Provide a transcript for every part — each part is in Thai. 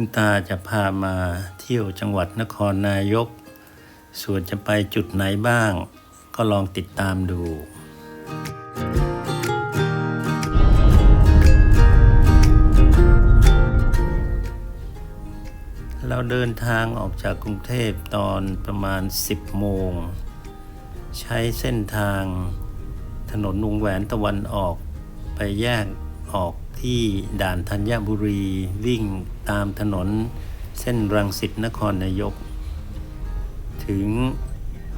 คุณตาจะพามาเที่ยวจังหวัดนครนายก ส่วนจะไปจุดไหนบ้าง ก็ลองติดตามดู เราเดินทางออกจากกรุงเทพตอนประมาณ 10 โมง ใช้เส้นทางถนนวงแหวนตะวันออกไปแยก ออกที่ด่านธัญบุรี วิ่งตามถนนเส้นรังสิตนครนายก ถึง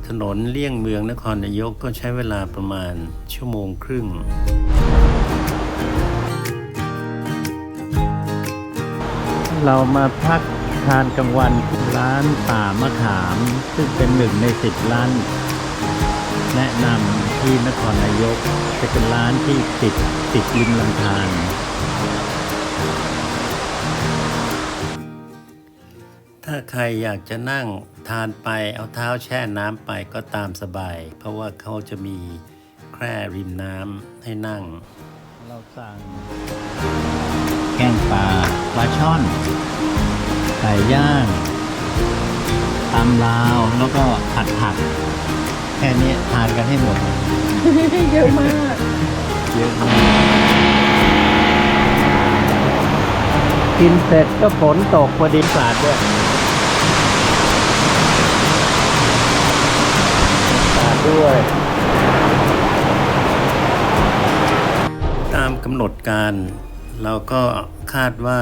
ถนนเลี่ยงเมืองนครนายกก็ใช้เวลาประมาณชั่วโมงครึ่ง เรามาพักทานกลางวันร้านป่ามะขาม ซึ่งเป็นหนึ่งในสิบร้าน แนะนำที่นครนายกจะเป็นร้านที่ติด ติดริมลำธารถ้าใครอยากจะนั่งทานไปเอาเท้าแช่น้ำไปก็ตามสบาย เพราะว่าเขาจะมีแคร่ริมน้ำให้นั่ง เราสั่ง แกงปลาปลาช่อนไก่ย่างตำลาวแล้วก็ผัดผัก แค่นี้ทานกันให้หมด เยอะมาก เยอะกินเสร็จก็ฝนตกพอดีสาดด้วยสาดด้วย ตามกำหนดการ เราก็คาดว่า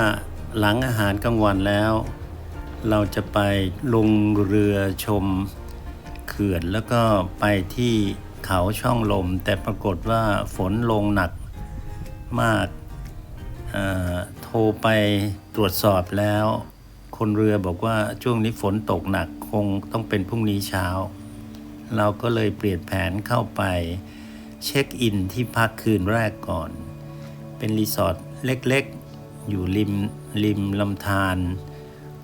หลังอาหารกลางวันแล้ว เราจะไปลงเรือชมเขื่อนแล้วก็ไปที่ เขาช่องลม แต่ปรากฏว่าฝนลงหนักมากโทรไปตรวจสอบแล้ว คนเรือบอกว่าช่วงนี้ฝนตกหนักคงต้องเป็นพรุ่งนี้เช้า เราก็เลยเปลี่ยนแผนเข้าไป เช็คอินที่พักคืนแรกก่อน เป็นรีสอร์ทเล็กๆ อยู่ริมริมลำธาร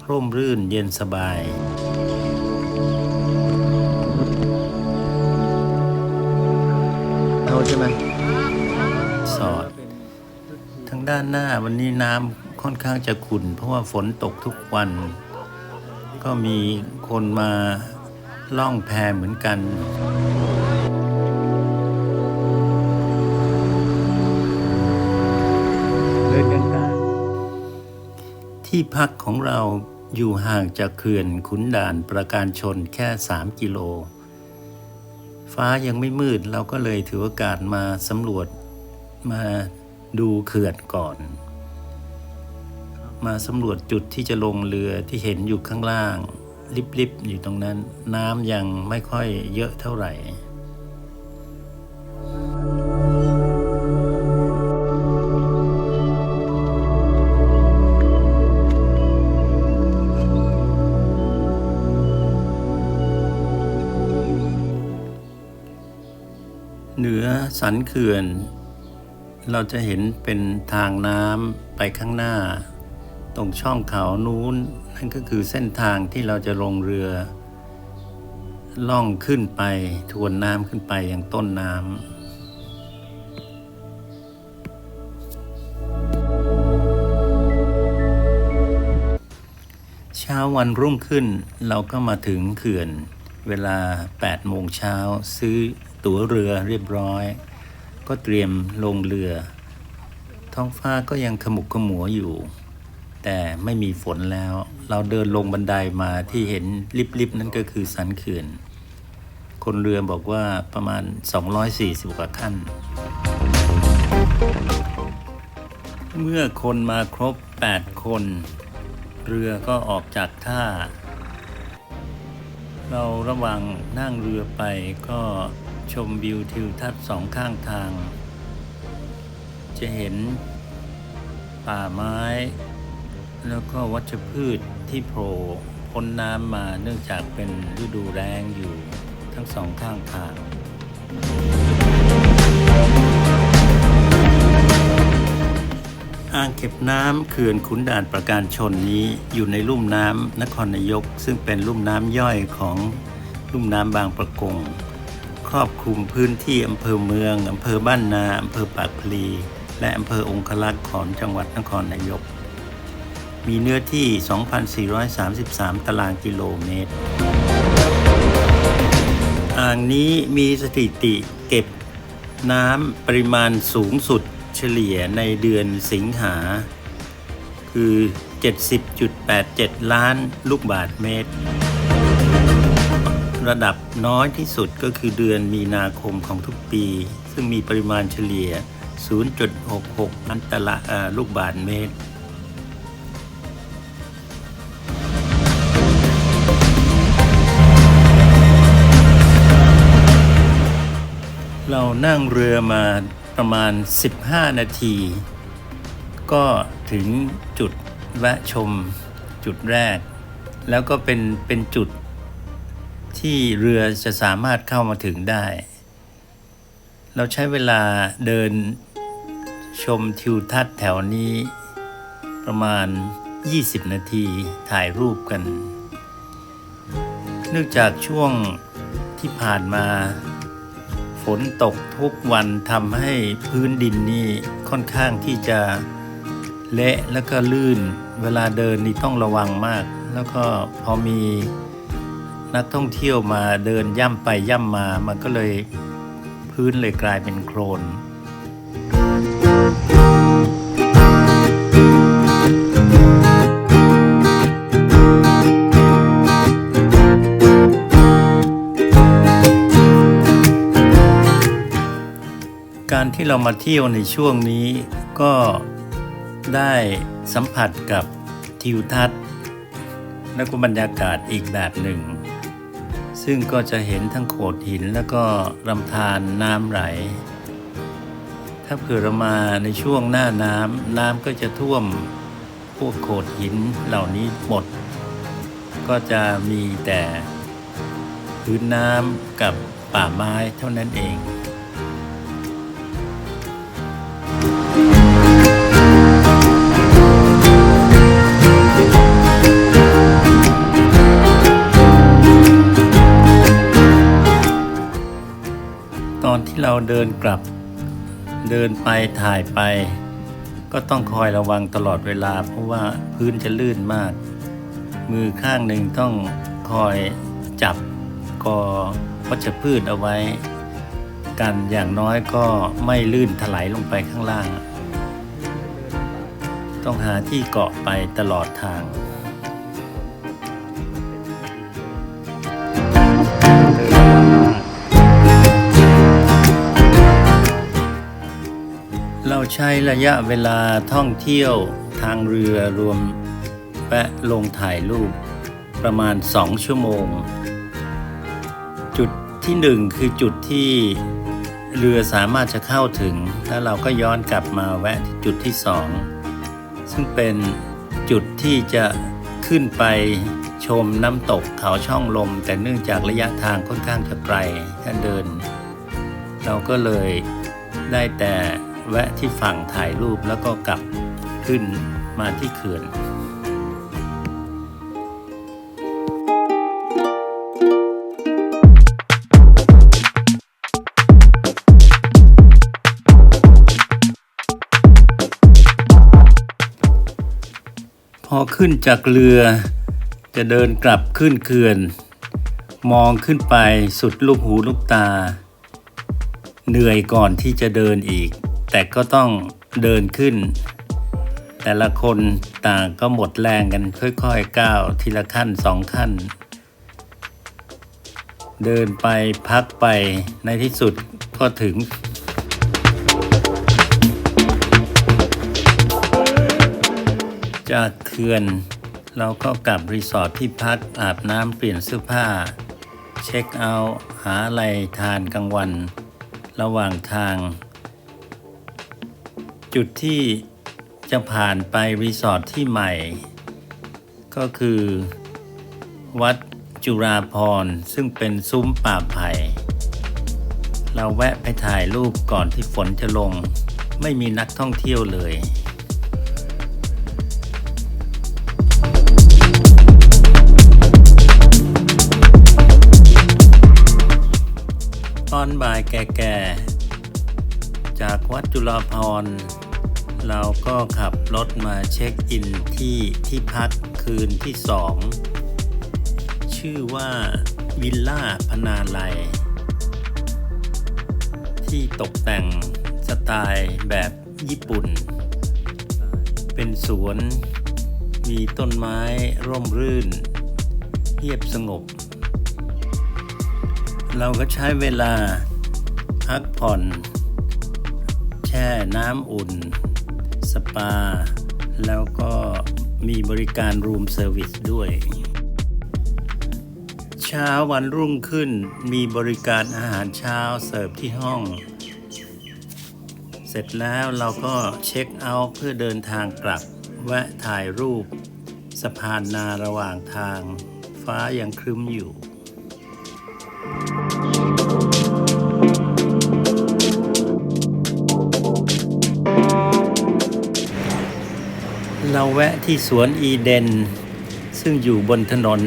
ร่มรื่นเย็นสบาย เอาใช่ไหมสอด ทางด้านหน้าวันนี้น้ำค่อนข้างจะขุ่น เพราะว่าฝนตกทุกวัน ก็มีคนมาล่องแพเหมือนกันเดินกันกลางที่พักของเราอยู่ห่างจากเขื่อนขุนด่านประการชนแค่ 3 กิโล ฟ้ายังไม่มืดเราก็เลยถือโอกาสมาสำรวจมาดูเขื่อนก่อน มาสำรวจจุดที่จะลงเรือที่เห็นอยู่ข้างล่าง ลิบๆอยู่ตรงนั้น น้ำยังไม่ค่อยเยอะเท่าไหร่ เหนือสันเขื่อน เราจะเห็นเป็นทางน้ำไปข้างหน้า ตรงช่องเขานู้น นั่นก็คือเส้นทางที่เราจะลงเรือ ล่องขึ้นไปทวนน้ำขึ้นไปอยังต้นน้ำเช้าวันรุ่งขึ้นเราก็มาถึงเขื่อน เวลา8โมงเช้าซื้อ ตั๋วเรือเรียบร้อย ก็เตรียมลงเรือ ท้องฟ้าก็ยังขมุกขมัวอยู่ แต่ไม่มีฝนแล้ว เราเดินลงบันไดมาที่เห็นลิบๆนั่นก็คือสันเขื่อนคนเรือบอกว่าประมาณ 240 กว่าขั้น เมื่อคนมาครบ 8 คน เรือก็ออกจากท่า เราระว่างนั่งเรือไปก็ ชมวิวทิวทัศน์สองข้างทาง จะเห็นป่าไม้ แล้วก็วัชพืชที่โผล่พ้นน้ำมาเนื่องจากเป็นฤดูแรงอยู่ทั้งสองข้างทางอ่างเก็บน้ำเขื่อนขุนด่านประการชนนี้อยู่ในลุ่มน้ำนครนายก ซึ่งเป็นลุ่มน้ำย่อยของลุ่มน้ำบางประกง รอบคลุมพื้นที่อำเภอเมือง อำเภอบ้านนาอำเภอปากพลี และอำเภอองคลักษ์ของจังหวัดนครนายก มีเนื้อที่ 2,433 ตารางกิโลเมตร อ่างนี้มีสถิติเก็บน้ำปริมาณสูงสุดเฉลี่ยในเดือนสิงหา คือ 70.87 ล้านลูกบาทเมตร ระดับน้อยที่สุดก็คือเดือนมีนาคมของทุกปี ซึ่งมีปริมาณเฉลี่ย 0.66ล้านตารางอ่าลูกบาทเมตรเรานั่งเรือมาประมาณ 15 นาที ก็ถึงจุดแวะชมจุดแรก แล้วก็เป็นเป็นจุด ที่เรือจะสามารถเข้ามาถึงได้ เราใช้เวลาเดินชมทิวทัศน์แถวนี้ ประมาณ 20 นาทีถ่ายรูปกัน เนื่องจากช่วงที่ผ่านมา ฝนตกทุกวันทำให้พื้นดินนี่ค่อนข้างที่จะเละแล้วก็ลื่น เวลาเดินนี่ต้องระวังมาก แล้วก็พอมี นักท่องเที่ยวมาเดินย่ำไปย่ำมา มันก็เลยพื้นเลยกลายเป็นโคลนการที่เรามาเที่ยวในช่วงนี้ก็ได้สัมผัสกับทิวทัศน์ และก็บรรยากาศอีกแบบหนึ่ง ซึ่งก็จะเห็นทั้งโขดหินแล้วก็ลำธารน้ำไหล ถ้าเผื่อเรามาในช่วงหน้าน้ำน้ำก็จะท่วมพวกโขดหินเหล่านี้หมด ก็จะมีแต่พื้นน้ำกับป่าไม้เท่านั้นเอง เราเดินกลับ เดินไปถ่ายไป ก็ต้องคอยระวังตลอดเวลา เพราะว่าพื้นจะลื่นมาก มือข้างหนึ่งต้องคอยจับกอวัชพืชเอาไว้ กันอย่างน้อยก็ไม่ลื่นถลายลงไปข้างล่าง ต้องหาที่เกาะไปตลอดทาง ใช้ระยะเวลาท่องเที่ยวทางเรือรวมแวะลงถ่ายรูปประมาณ 2 ชั่วโมง จุดที่หนึ่งคือจุดที่เรือสามารถจะเข้าถึง แล้วเราก็ย้อนกลับมาแวะจุดที่สองซึ่งเป็นจุดที่จะขึ้นไปชมน้ำตกเขาช่องลม แต่เนื่องจากระยะทางค่อนข้างจะไกลถ้าเดิน เราก็เลยได้แต่ แวะที่ฝั่งถ่ายรูปแล้วก็กลับขึ้นมาที่เขื่อนพอขึ้นจากเรือ จะเดินกลับขึ้นเขื่อน มองขึ้นไปสุดลูกหูลูกตา เหนื่อยก่อนที่จะเดินอีก แต่ก็ต้องเดินขึ้น แต่ละคนต่างก็หมดแรงกันค่อยๆก้าวทีละขั้นสองขั้น เดินไปพักไปในที่สุดก็ถึงจากเขื่อน เราก็กลับรีสอร์ทที่พักอาบน้ำเปลี่ยนเสื้อผ้า เช็คเอาท์หาอะไรทานกลางวัน ระหว่างทาง จุดที่จะผ่านไปรีสอร์ทที่ใหม่ ก็คือ วัดจุราพรซึ่งเป็นซุ้มป่าไผ่เราแวะไปถ่ายรูปก่อนที่ฝนจะลง ไม่มีนักท่องเที่ยวเลยตอนบ่ายแก่ๆ จากวัดจุฬาภรณ์ เราก็ขับรถมาเช็คอินที่ที่พักคืนที่สองชื่อว่าวิลล่าพนาลัยที่ตกแต่งสไตล์แบบญี่ปุ่น เป็นสวนมีต้นไม้ร่มรื่นเงียบสงบ เราก็ใช้เวลาพักผ่อน แช่น้ำอุ่น สปา แล้วก็มีบริการรูมเซอร์วิสด้วย เช้าวันรุ่งขึ้นมีบริการอาหารเช้าเสิร์ฟที่ห้อง เสร็จแล้วเราก็เช็คเอาท์เพื่อเดินทางกลับ แวะถ่ายรูป สะพานนาระหว่างทาง ฟ้ายังครึ้มอยู่ เราแวะที่สวนอีเดน ซึ่งอยู่บนถนน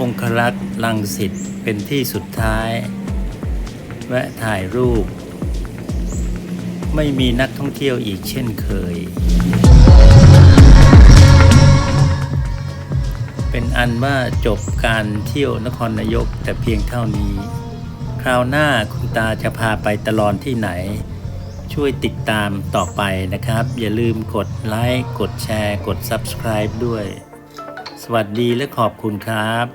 องครักษ์ลังสิตเป็นที่สุดท้าย แวะถ่ายรูป ไม่มีนักท่องเที่ยวอีกเช่นเคย เป็นอันว่าจบการเที่ยวนครนายกแต่เพียงเท่านี้ คราวหน้าคุณตาจะพาไปตลอดที่ไหน ช่วยติดตามต่อไปนะครับ อย่าลืมกดไลค์กดแชร์ กด Subscribe ด้วย สวัสดีและขอบคุณครับ